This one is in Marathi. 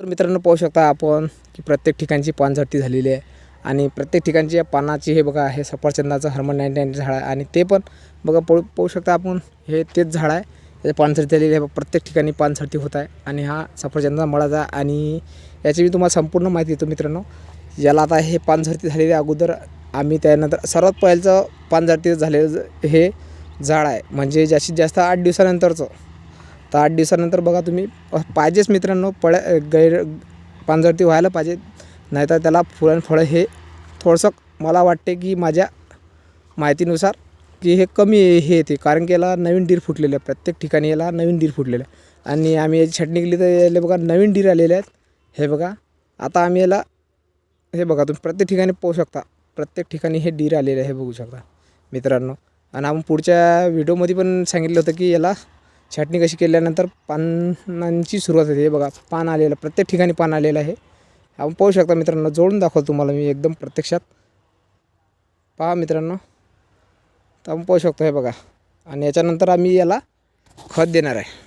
तर मित्रांनो पाहू शकता आपण की प्रत्येक ठिकाणची पानझडती झालेली आहे. आणि प्रत्येक ठिकाणची या पानाची हे बघा हे सफरचंदाचं हर्मन नाईन नाईन झाड आहे. आणि ते पण बघा पाहू पाहू शकता आपण हे तेच झाड आहे. त्याचे पानझडती झालेली आहे. प्रत्येक ठिकाणी पानझडती होत आहे. आणि हा सफरचंदा मळाचा आणि याची मी तुम्हाला संपूर्ण माहिती देतो मित्रांनो. याला आता हे पानझडती झालेली आहे अगोदर आम्ही त्यानंतर सर्वात पहिलं पानझडती झालेलं हे झाड आहे. म्हणजे जास्तीत जास्त आठ दिवसानंतरचं. तर आठ दिवसानंतर बघा तुम्ही पाहिजेच मित्रांनो पळ गैर पानझडती व्हायला पाहिजे नाहीतर त्याला फुलं फळं हे थोडंसं मला वाटते की माझ्या माहितीनुसार की हे कमी हे येते कारण की याला नवीन डीर फुटलेले आहे प्रत्येक ठिकाणी याला नवीन डीर फुटलेलं आहे आणि आम्ही याची छटणी केली तर याला बघा नवीन डीर आलेले आहेत. हे बघा आता आम्ही याला हे बघा तुम्ही प्रत्येक ठिकाणी पाहू शकता प्रत्येक ठिकाणी हे डीर आलेले आहे हे बघू शकता मित्रांनो. आणि आपण पुढच्या व्हिडिओमध्ये पण सांगितलं होतं की याला छाटणी कशी केल्यानंतर पानांची सुरुवात होते. हे बघा पान आलेलं प्रत्येक ठिकाणी पान आलेलं आहे. आपण पाहू शकता मित्रांनो जोडून दाखवतो तुम्हाला मी एकदम प्रत्यक्षात. पहा मित्रांनो तर आपण पाहू शकतो हे बघा. आणि याच्यानंतर आम्ही याला खत देणार आहे.